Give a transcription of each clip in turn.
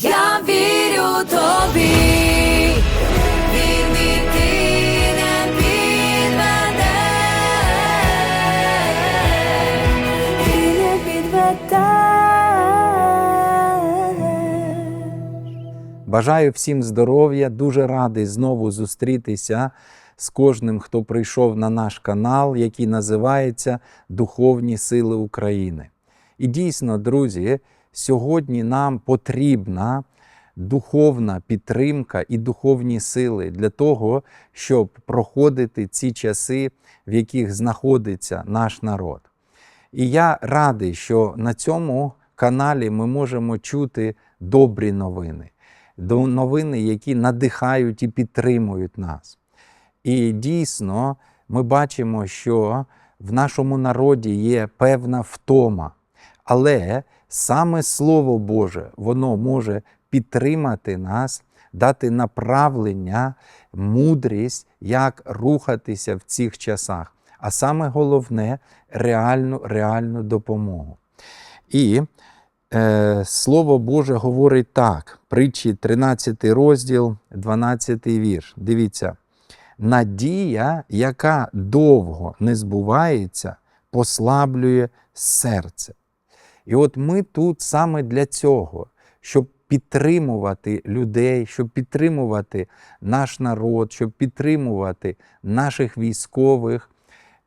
Я вірю тобі. Бажаю всім здоров'я, дуже радий знову зустрітися з кожним, хто прийшов на наш канал, який називається Духовні Сили України. І дійсно, друзі, сьогодні нам потрібна духовна підтримка і духовні сили для того, щоб проходити ці часи, в яких знаходиться наш народ. І я радий, що на цьому каналі ми можемо чути добрі новини, новини, які надихають і підтримують нас. І дійсно ми бачимо, що в нашому народі є певна втома, але саме Слово Боже, воно може підтримати нас, дати направлення, мудрість, як рухатися в цих часах. А саме головне реальну, реальну допомогу. І е, Слово Боже говорить так: притчі 13 розділ, 12 вірш. Дивіться, надія, яка довго не збувається, послаблює серце. І от ми тут саме для цього, щоб підтримувати людей, щоб підтримувати наш народ, щоб підтримувати наших військових,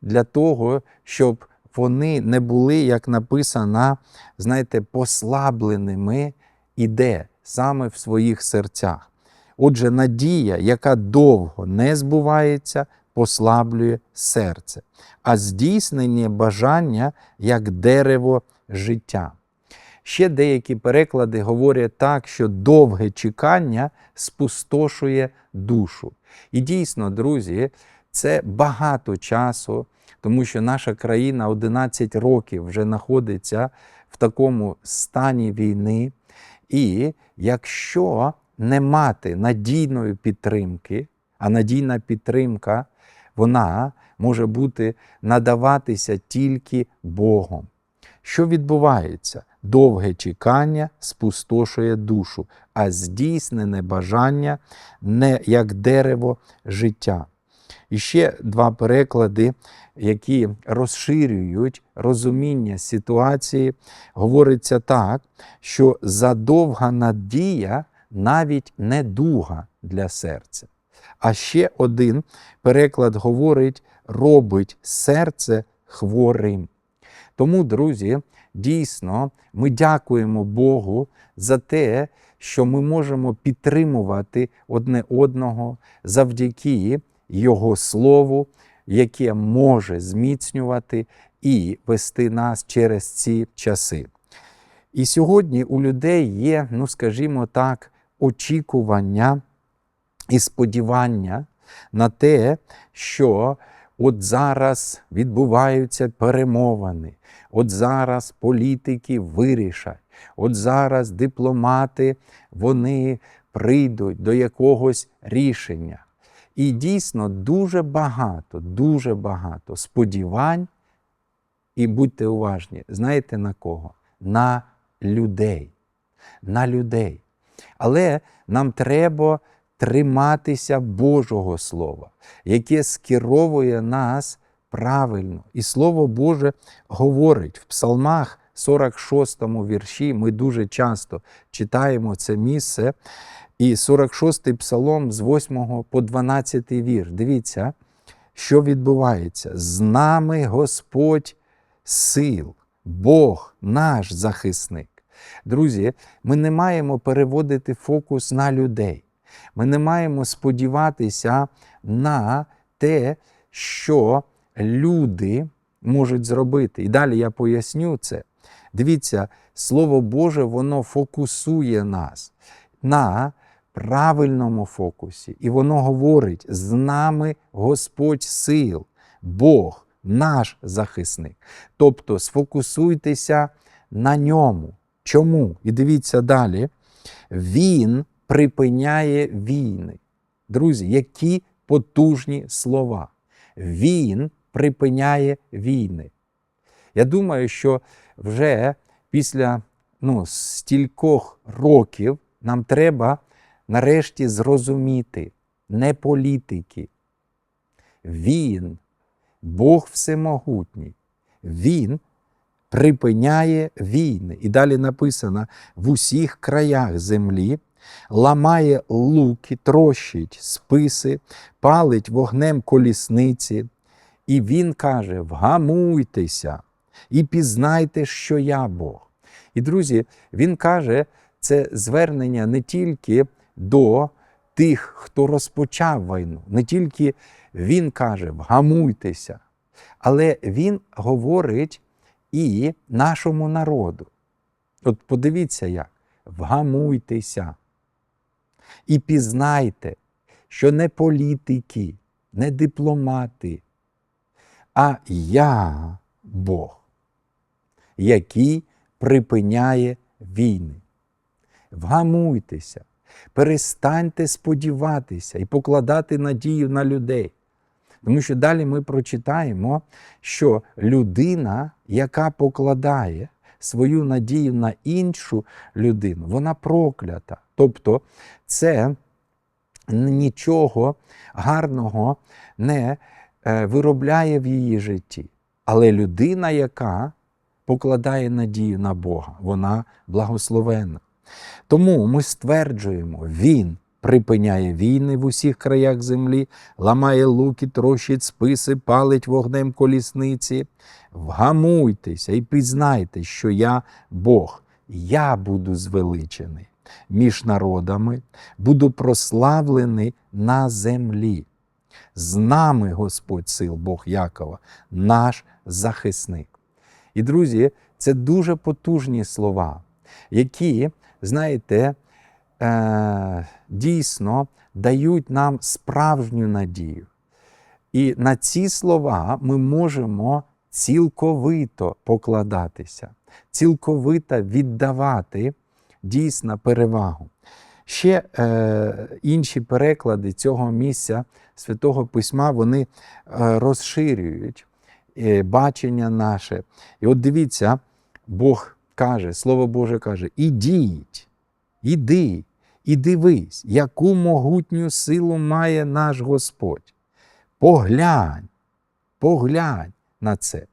для того, щоб вони не були, як написано, знаєте, послабленими іде саме в своїх серцях. Отже, надія, яка довго не збувається, послаблює серце, а здійснення бажання як дерево життя. Ще деякі переклади говорять так, що довге чекання спустошує душу. І дійсно, друзі, це багато часу, тому що наша країна 11 років вже знаходиться в такому стані війни. І якщо не мати надійної підтримки, а надійна підтримка, вона може бути надаватися тільки Богом. Що відбувається? Довге чекання спустошує душу, а здійснене бажання не як дерево життя. І ще два переклади, які розширюють розуміння ситуації, говориться так, що задовга надія навіть не дуга для серця. А ще один переклад говорить, робить серце хворим. Тому, друзі, дійсно, ми дякуємо Богу за те, що ми можемо підтримувати одне одного завдяки Його Слову, яке може зміцнювати і вести нас через ці часи. І сьогодні у людей є, ну скажімо так, очікування і сподівання на те, що от зараз відбуваються перемовини, от зараз політики вирішать, от зараз дипломати вони прийдуть до якогось рішення. І дійсно дуже багато, дуже багато сподівань, і будьте уважні, знаєте на кого? На людей. На людей. Але нам треба триматися Божого Слова, яке скеровує нас правильно. І Слово Боже говорить в Псалмах 46 вірші. Ми дуже часто читаємо це місце. І 46-й псалом з 8 по 12 вірш. Дивіться, що відбувається. З нами Господь сил, Бог наш захисник. Друзі, ми не маємо переводити фокус на людей. Ми не маємо сподіватися на те, що люди можуть зробити. І далі я поясню це. Дивіться, Слово Боже, воно фокусує нас на правильному фокусі. І воно говорить: з нами Господь сил, Бог, наш захисник. Тобто сфокусуйтеся на ньому. Чому? І дивіться далі. Він припиняє війни. Друзі, які потужні слова. Він припиняє війни. Я думаю, що вже після ну, стількох років нам треба нарешті зрозуміти, не політики. Він, Бог Всемогутній, Він припиняє війни. І далі написано: в усіх краях землі ламає луки, трощить списи, палить вогнем колісниці. І він каже: вгамуйтеся і пізнайте, що я Бог. І, друзі, він каже, це звернення не тільки до тих, хто розпочав війну, не тільки він каже, вгамуйтеся, але він говорить і нашому народу. От подивіться як, вгамуйтеся і пізнайте, що не політики, не дипломати, а я Бог, який припиняє війни. Вгамуйтеся, перестаньте сподіватися і покладати надію на людей. Тому що далі ми прочитаємо, що людина, яка покладає свою надію на іншу людину, вона проклята. Тобто це нічого гарного не виробляє в її житті. Але людина, яка покладає надію на Бога, вона благословенна. Тому ми стверджуємо, Він припиняє війни в усіх краях землі, ламає луки, трощить списи, палить вогнем колісниці. Вгамуйтеся і пізнайте, що я Бог, я буду звеличений між народами, буду прославлений на землі. З нами Господь сил, Бог Якова, наш захисник. І, друзі, це дуже потужні слова, які, знаєте, е, дійсно дають нам справжню надію. І на ці слова ми можемо цілковито покладатися, цілковито віддавати дійсно перевагу. Ще е, інші переклади цього місця Святого Письма вони е, розширюють е, бачення наше. І от дивіться, Бог каже, Слово Боже каже: ідіть, іди і дивись, яку могутню силу має наш Господь. Поглянь, поглянь на це.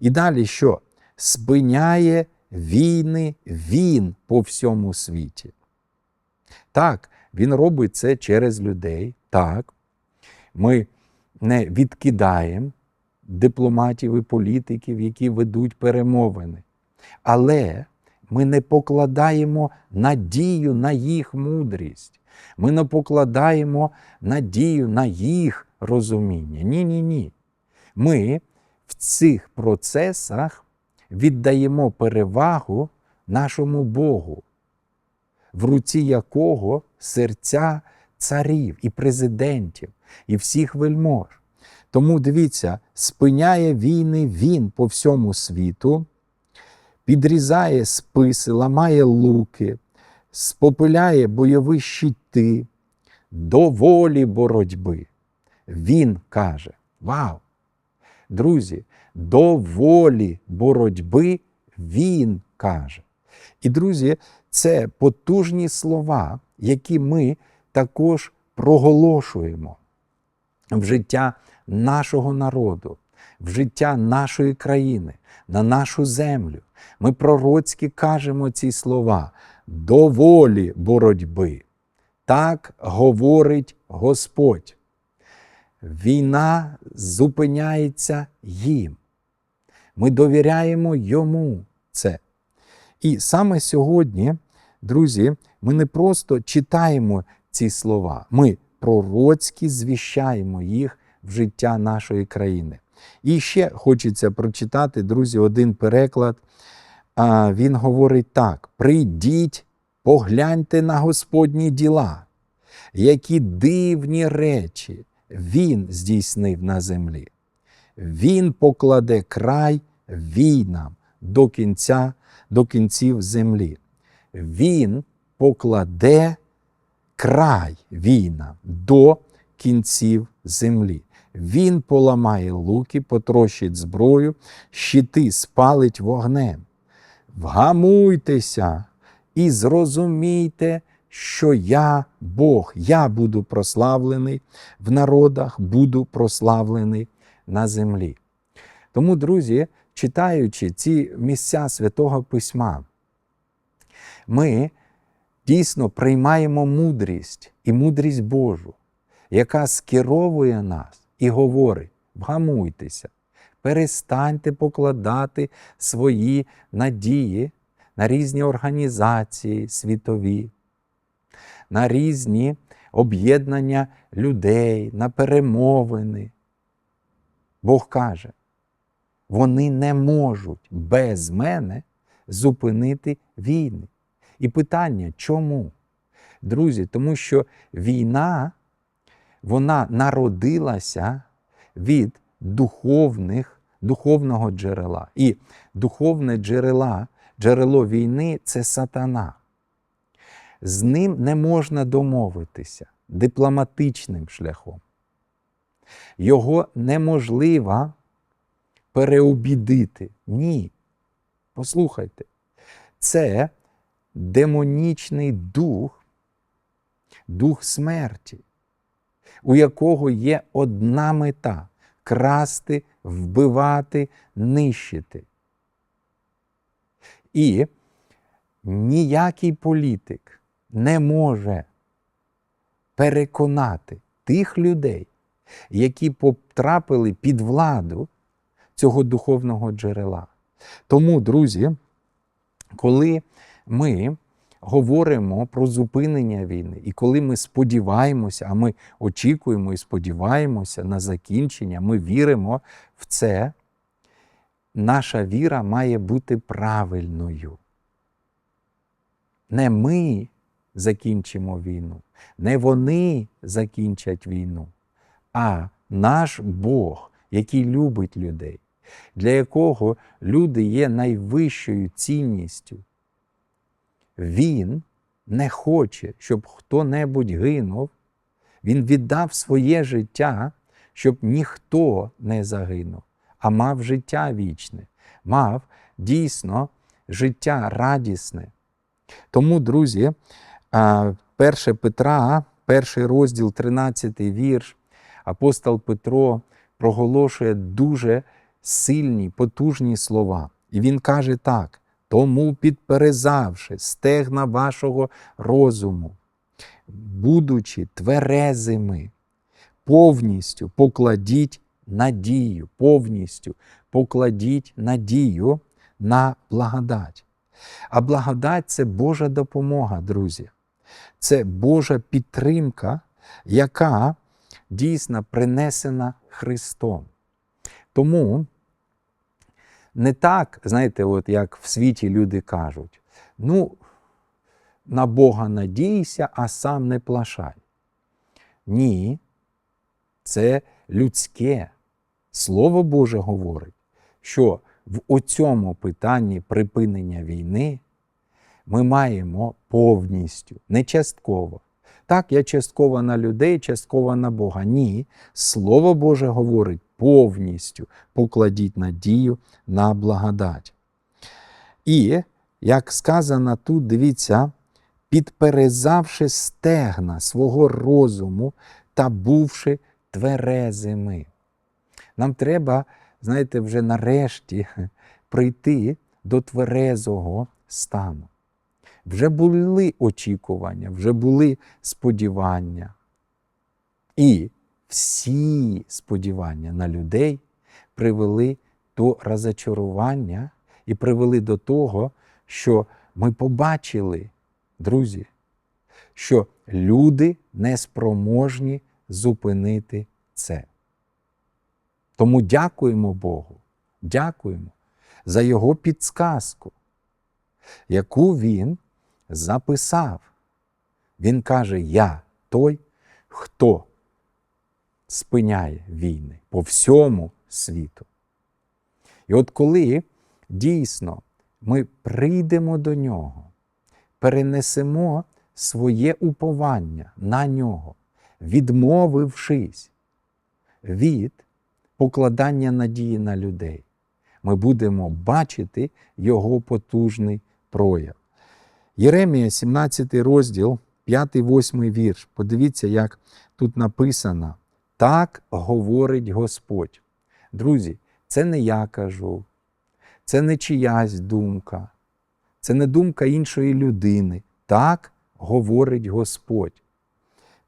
І далі що? Спиняє війни він по всьому світі. Так, він робить це через людей. Так, ми не відкидаємо дипломатів і політиків, які ведуть перемовини. Але ми не покладаємо надію на їх мудрість. Ми не покладаємо надію на їх розуміння. Ні, ні, ні. Ми в цих процесах віддаємо перевагу нашому Богу, в руці якого серця царів і президентів, і всіх вельмож. Тому дивіться, спиняє війни він по всьому світу, підрізає списи, ламає луки, спопиляє бойові щити, до волі боротьби. Він каже: Вау! Друзі, до волі боротьби він каже. І, друзі, це потужні слова, які ми також проголошуємо в життя нашого народу, в життя нашої країни, на нашу землю. Ми пророцьки кажемо ці слова до волі боротьби. Так говорить Господь. Війна зупиняється їм. Ми довіряємо йому це. І саме сьогодні, друзі, ми не просто читаємо ці слова, ми пророцьки звіщаємо їх в життя нашої країни. І ще хочеться прочитати, друзі, один переклад. Він говорить так: прийдіть, погляньте на Господні діла, які дивні речі Він здійснив на землі. Він покладе край війнам до кінця, до кінців землі. Він покладе край війнам до кінців землі. Він поламає луки, потрощить зброю, щити спалить вогнем. Вгамуйтеся і зрозумійте, що я Бог, я буду прославлений в народах, буду прославлений на землі. Тому, друзі, читаючи ці місця Святого Письма, ми дійсно приймаємо мудрість і мудрість Божу, яка скеровує нас і говорить: вгамуйтеся, перестаньте покладати свої надії на різні організації світові, на різні об'єднання людей, на перемовини. Бог каже, вони не можуть без мене зупинити війни. І питання чому? Друзі, тому що війна вона народилася від духовних, духовного джерела. І духовне джерела, джерело війни це сатана. З ним не можна домовитися дипломатичним шляхом. Його неможливо переобідити. Ні. Послухайте, це демонічний дух, дух смерті, у якого є одна мета красти, вбивати, нищити. І ніякий політик не може переконати тих людей, які потрапили під владу цього духовного джерела. Тому, друзі, коли ми говоримо про зупинення війни, і коли ми сподіваємося, а ми очікуємо і сподіваємося на закінчення, ми віримо в це, наша віра має бути правильною. Не ми закінчимо війну, не вони закінчать війну, а наш Бог, який любить людей, для якого люди є найвищою цінністю. Він не хоче, щоб хто-небудь гинув. Він віддав своє життя, щоб ніхто не загинув, а мав життя вічне, мав дійсно життя радісне. Тому, друзі, 1 Петра, перший розділ, 13 вірш, апостол Петро проголошує дуже сильні, потужні слова. І він каже так: тому підперезавши стегна вашого розуму, будучи тверезими, повністю покладіть надію, повністю покладіть надію на благодать. А благодать це Божа допомога, друзі. Це Божа підтримка, яка дійсно принесена Христом. Тому не так, знаєте, от як в світі люди кажуть: ну, на Бога надійся, а сам не плашай. Ні, це людське. Слово Боже говорить, що в оцьому питанні припинення війни ми маємо повністю, не частково. Так, я частково на людей, частково на Бога. Ні. Слово Боже говорить повністю покладіть надію на благодать. І, як сказано тут, дивіться, підперезавши стегна свого розуму та бувши тверезими. Нам треба, знаєте, вже нарешті прийти до тверезого стану. Вже були очікування, вже були сподівання. І всі сподівання на людей привели до розочарування і привели до того, що ми побачили, друзі, що люди неспроможні зупинити це. Тому дякуємо Богу, дякуємо за Його підсказку, яку Він записав. Він каже: Я той, хто спиняє війни по всьому світу. І от коли дійсно ми прийдемо до нього, перенесемо своє уповання на нього, відмовившись від покладання надії на людей, ми будемо бачити його потужний прояв. Єремія, 17 розділ, п'ятий, восьмий вірш. Подивіться, як тут написано: так говорить Господь. Друзі, це не я кажу, це не чиясь думка, це не думка іншої людини. Так говорить Господь.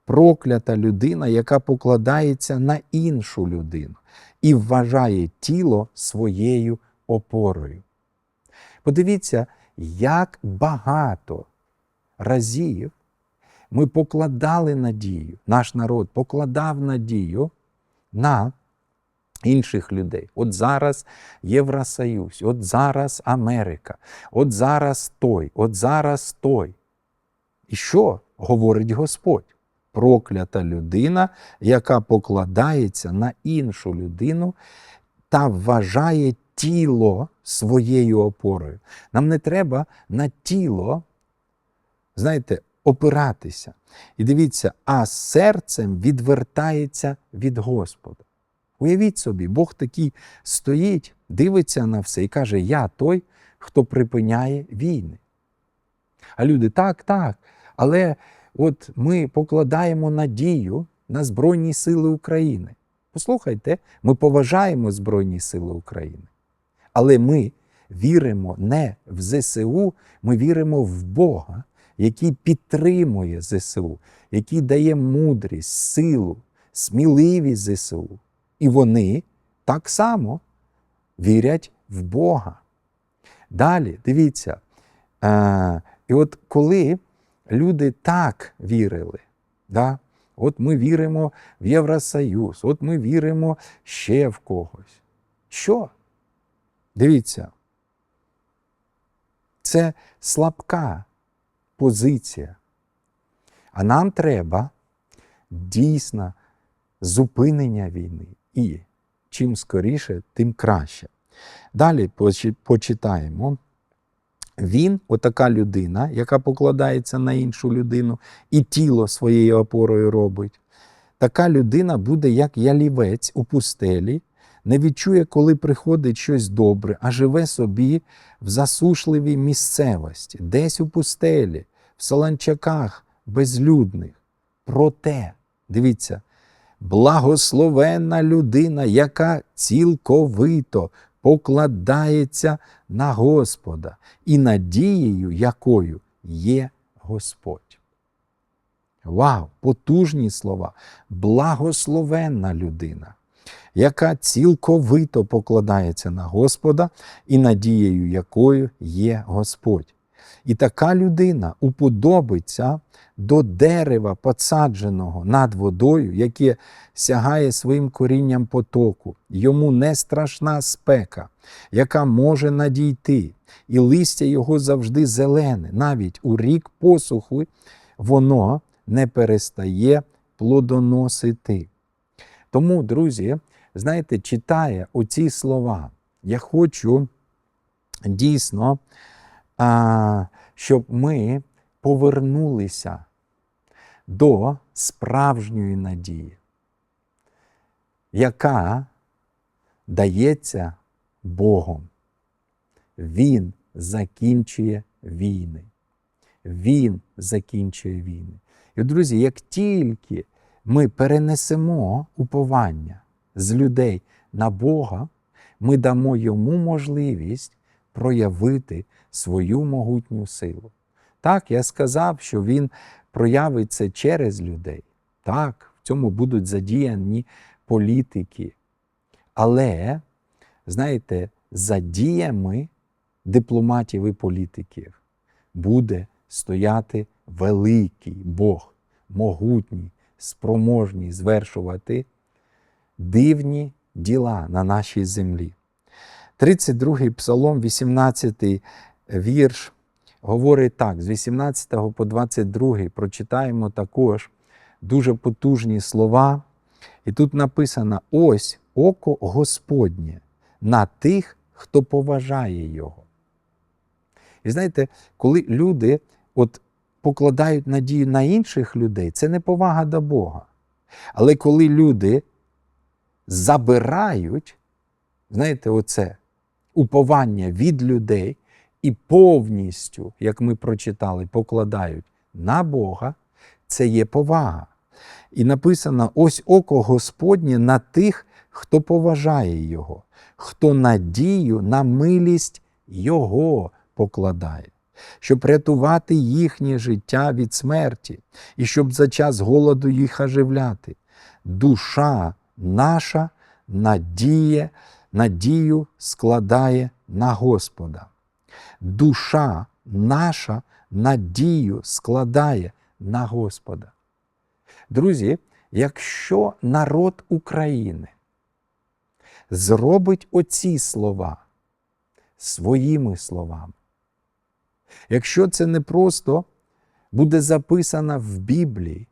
Проклята людина, яка покладається на іншу людину і вважає тіло своєю опорою. Подивіться, як багато разів ми покладали надію, наш народ покладав надію на інших людей. От зараз Євросоюз, от зараз Америка, от зараз той, от зараз той. І що говорить Господь? Проклята людина, яка покладається на іншу людину та вважає тіло своєю опорою. Нам не треба на тіло, знаєте, опиратися. І дивіться, а серцем відвертається від Господа. Уявіть собі, Бог такий стоїть, дивиться на все і каже: Я той, хто припиняє війни. А люди так, так. Але от ми покладаємо надію на Збройні Сили України. Послухайте, ми поважаємо Збройні Сили України. Але ми віримо не в ЗСУ, ми віримо в Бога, який підтримує ЗСУ, який дає мудрість, силу, сміливість ЗСУ. І вони так само вірять в Бога. Далі, дивіться, е, і от коли люди так вірили, да, от ми віримо в Євросоюз, от ми віримо ще в когось. Що? Дивіться, це слабка позиція. А нам треба дійсно зупинення війни. І чим скоріше, тим краще. Далі почитаємо. Він, отака людина, яка покладається на іншу людину і тіло своєю опорою робить. Така людина буде як ялівець у пустелі, не відчує, коли приходить щось добре, а живе собі в засушливій місцевості, десь у пустелі, в солончаках безлюдних. Проте, дивіться, благословенна людина, яка цілковито покладається на Господа і надією, якою є Господь. Вау! Потужні слова! Благословенна людина, яка цілковито покладається на Господа і надією, якою є Господь. І така людина уподобиться до дерева, посадженого над водою, яке сягає своїм корінням потоку. Йому не страшна спека, яка може надійти, і листя його завжди зелене. Навіть у рік посуху воно не перестає плодоносити. Тому, друзі, знаєте, читає оці слова. Я хочу дійсно, щоб ми повернулися до справжньої надії, яка дається Богом. Він закінчує війни. Він закінчує війни. І, друзі, як тільки ми перенесемо уповання з людей на Бога, ми дамо йому можливість проявити свою могутню силу. Так, я сказав, що він проявить це через людей. Так, в цьому будуть задіяні політики. Але, знаєте, за діями дипломатів і політиків буде стояти великий Бог, могутній, спроможний звершувати дивні діла на нашій землі. 32-й псалом, 18 вірш, говорить так: з 18 по 22 прочитаємо також дуже потужні слова. І тут написано: ось око Господнє на тих, хто поважає Його. І знаєте, коли люди от покладають надію на інших людей, це не повага до Бога. Але коли люди забирають, знаєте, оце уповання від людей і повністю, як ми прочитали, покладають на Бога, це є повага. І написано: ось око Господнє на тих, хто поважає Його, хто надію на милість Його покладає, щоб рятувати їхнє життя від смерті, і щоб за час голоду їх оживляти. Душа наша надіє, надію складає на Господа. Душа наша надію складає на Господа. Друзі, якщо народ України зробить оці слова своїми словами, якщо це не просто буде записано в Біблії,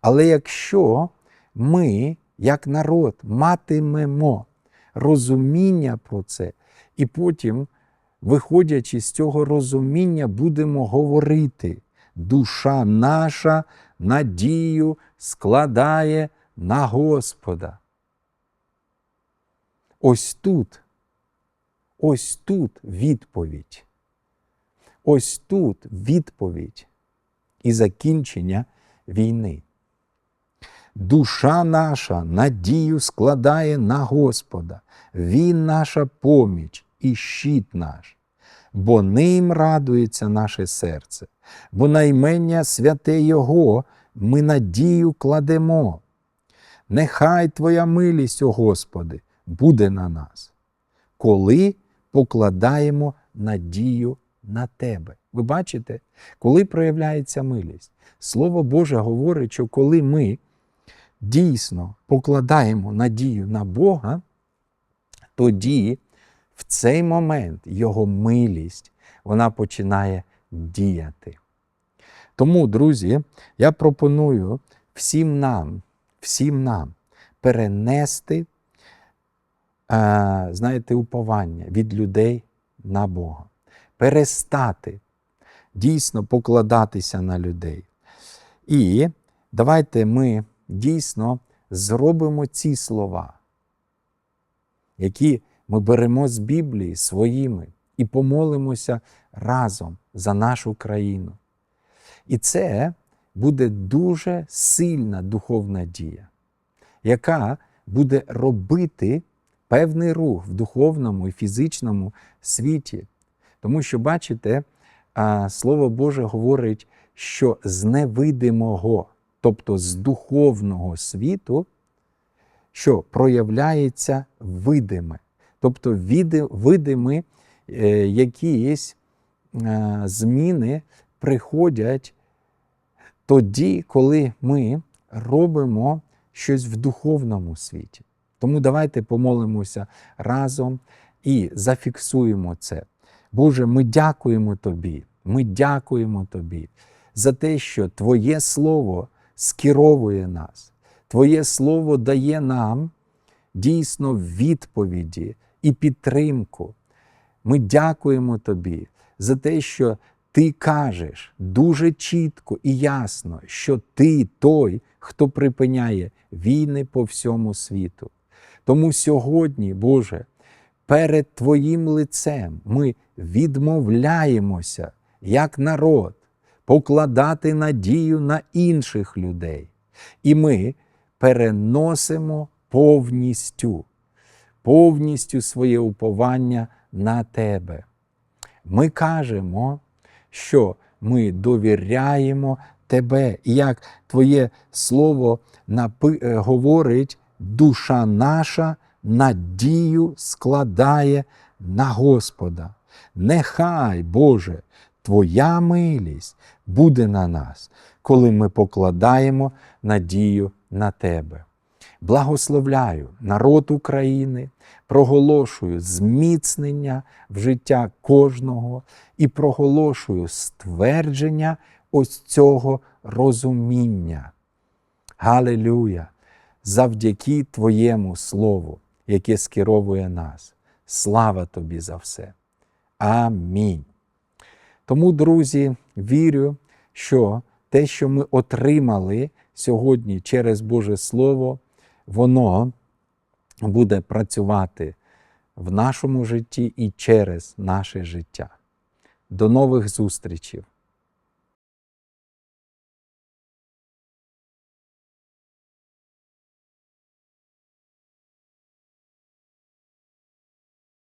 але якщо ми, як народ, матимемо розуміння про це, і потім, виходячи з цього розуміння, будемо говорити, душа наша надію складає на Господа. Ось тут, ось тут відповідь. Ось тут відповідь і закінчення війни. Душа наша надію складає на Господа, Він наша поміч і щит наш, бо ним радується наше серце, бо наймення святе Його ми надію кладемо. Нехай Твоя милість, о Господи, буде на нас, коли покладаємо надію на Тебе. Ви бачите, коли проявляється милість, Слово Боже говорить, що коли ми дійсно покладаємо надію на Бога, тоді в цей момент Його милість вона починає діяти. Тому, друзі, я пропоную всім нам, всім нам перенести, е, знаєте, уповання від людей на Бога, перестати дійсно покладатися на людей. І давайте ми дійсно зробимо ці слова, які ми беремо з Біблії своїми і помолимося разом за нашу країну. І це буде дуже сильна духовна дія, яка буде робити певний рух в духовному і фізичному світі. Тому що, бачите, Слово Боже говорить, що з невидимого, тобто з духовного світу, що проявляється видиме, тобто видимі е, якісь зміни приходять тоді, коли ми робимо щось в духовному світі. Тому давайте помолимося разом і зафіксуємо це. Боже, ми дякуємо Тобі, ми дякуємо Тобі за те, що Твоє Слово скеровує нас. Твоє Слово дає нам дійсно відповіді і підтримку. Ми дякуємо Тобі за те, що Ти кажеш дуже чітко і ясно, що Ти той, хто припиняє війни по всьому світу. Тому сьогодні, Боже, перед Твоїм лицем ми відмовляємося, як народ, покладати надію на інших людей. І ми переносимо повністю, повністю своє уповання на Тебе. Ми кажемо, що ми довіряємо Тебе, і як Твоє Слово е, говорить, душа наша надію складає на Господа. Нехай, Боже, Твоя милість буде на нас, коли ми покладаємо надію на Тебе. Благословляю народ України, проголошую зміцнення в життя кожного і проголошую ствердження ось цього розуміння. Галилюя! Завдяки Твоєму Слову, яке скеровує нас. Слава Тобі за все. Амінь. Тому, друзі, вірю, що те, що ми отримали сьогодні через Боже Слово, воно буде працювати в нашому житті і через наше життя. До нових зустрічей!